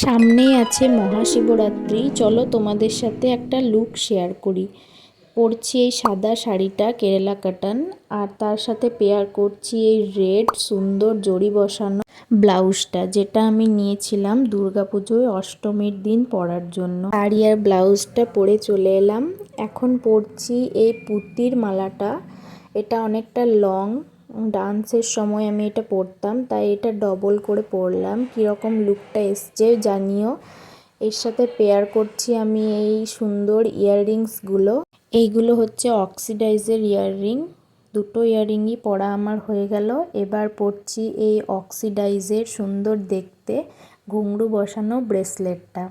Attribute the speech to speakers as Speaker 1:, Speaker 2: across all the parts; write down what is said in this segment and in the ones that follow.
Speaker 1: সামনেই আছে মহাশিবরাত্রি। চলো তোমাদের সাথে একটা লুক শেয়ার করি। পরছি এই সাদা শাড়িটা, কেরালা কাটান আর তার সাথে পেয়ার করছি এই রেড সুন্দর জড়ি বসানো ব্লাউজটা, যেটা আমি নিয়েছিলাম দুর্গাপুজোয় অষ্টমীর দিন পরার জন্য। শাড়ি আর ব্লাউজটা পরে চলে এলাম। এখন পরছি এই পুঁতির মালাটা। এটা অনেকটা লং ডান্সের সময় আমি এটা পরতাম তাই এটা ডবল করে পরলাম কীরকম লুকটা এসছে জানিও। এর সাথে পেয়ার করছি আমি এই সুন্দর ইয়াররিংসগুলো এইগুলো হচ্ছে অক্সিডাইজের ইয়াররিং দুটো ইয়াররিংই পরা আমার হয়ে গেল। এবার পরছি এই অক্সিডাইজের সুন্দর দেখতে ঘুংরু বসানো ব্রেসলেটটা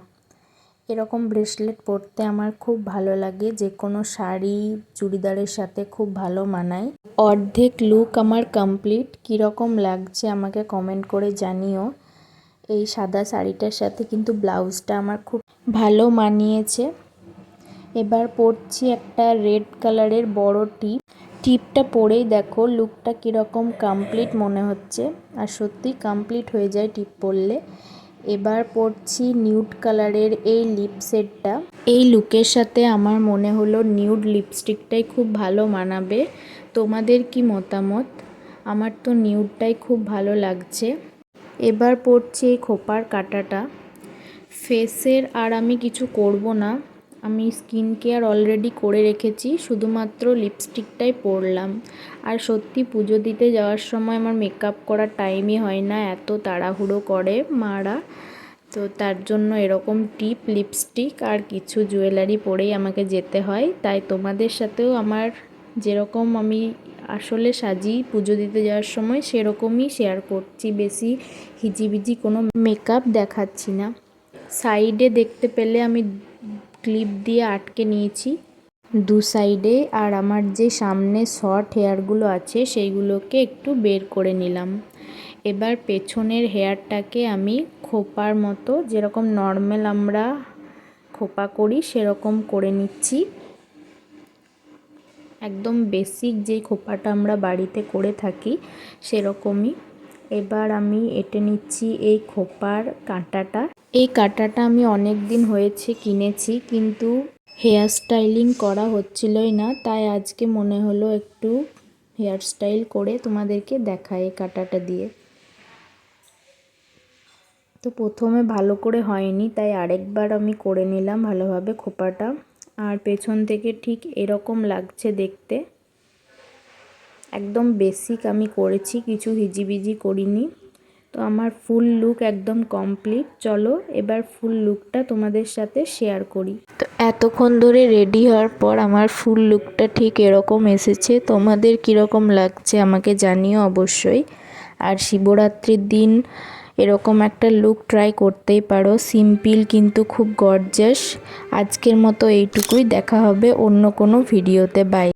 Speaker 1: এরকম ব্রেসলেট পরতে আমার খুব ভালো লাগে। যে কোনো শাড়ি চুড়িদারের সাথে খুব ভালো মানায়। অর্ধেক লুক আমার কমপ্লিট কীরকম লাগছে আমাকে কমেন্ট করে জানিও। এই সাদা শাড়িটার সাথে কিন্তু ব্লাউজটা আমার খুব ভালো মানিয়েছে। এবার পরছি একটা রেড কালারের বড় টিপ টিপটা পরেই দেখো লুকটা কীরকম কমপ্লিট মনে হচ্ছে। আর সত্যি কমপ্লিট হয়ে যায় টিপ পরলে। এবার পড়ছি নিউড কালারের এই লিপ সেটটা এই লুকের সাথে আমার মনে হলো নিউড লিপস্টিকটাই খুব ভালো মানাবে। তোমাদের কি মতামত? আমার তো নিউডটাই খুব ভালো লাগছে। এবার পরছি এই খোপার কাটাটা। ফেসের আর আমি কিছু করব না। আমি স্কিন কেয়ার অলরেডি করে রেখেছি, শুধুমাত্র লিপস্টিকটাই পরলাম। আর সত্যি পুজো দিতে যাওয়ার সময় আমার মেকআপ করার টাইমই হয় না, এত তাড়াহুড়ো করে মারা। তো তার জন্য এরকম টিপ লিপস্টিক আর কিছু জুয়েলারি পরেই আমাকে যেতে হয়। তাই তোমাদের সাথেও আমার যেরকম আমি আসলে সাজি পুজো দিতে যাওয়ার সময়, সেরকমই শেয়ার করছি। বেশি হিজিবিজি কোনো মেকআপ দেখাচ্ছি না। সাইডে দেখতে পেলে আমি ক্লিপ দিয়ে আটকে নিয়েছি দু সাইডে আর আমার যে সামনে শর্ট হেয়ারগুলো আছে সেইগুলোকে একটু বের করে নিলাম। এবার পেছনের হেয়ারটাকে আমি খোপার মতো যেরকম নর্মাল আমরা খোপা করি সেরকম করে নিচ্ছি। একদম বেসিক যেই খোপাটা আমরা বাড়িতে করে থাকি সেরকমই এবার আমি এটে নিচ্ছি এই খোপার কাঁটাটা। এই কাঁটাটা আমি অনেক দিন হয়েছে কিনেছি, কিন্তু হেয়ার স্টাইলিং করা হচ্ছিলই না, তাই আজকে মনে হলো একটু হেয়ার স্টাইল করে তোমাদেরকে দেখায় এই কাঁটাটা দিয়ে। তো প্রথমে ভালো করে হয়নি, তাই আরেকবার আমি করে নিলাম ভালোভাবে খোপাটা। আর পেছন থেকে ঠিক এরকম লাগছে দেখতে। একদম বেসিক আমি করেছি, কিছু হিজিবিজি করিনি। তো আমার ফুল লুক একদম কমপ্লিট চলো এবার ফুল লুকটা তোমাদের সাথে শেয়ার করি। তো এতক্ষণ ধরে রেডি হওয়ার পর আমার ফুল লুকটা ঠিক এরকম এসেছে। তোমাদের কীরকম লাগছে আমাকে জানিও অবশ্যই। আর শিবরাত্রির দিন এরকম একটা লুক ট্রাই করতেই পারো। সিম্পল কিন্তু খুব গর্জাস আজকের মতো এইটুকুই। দেখা হবে অন্য কোনো ভিডিওতে বাই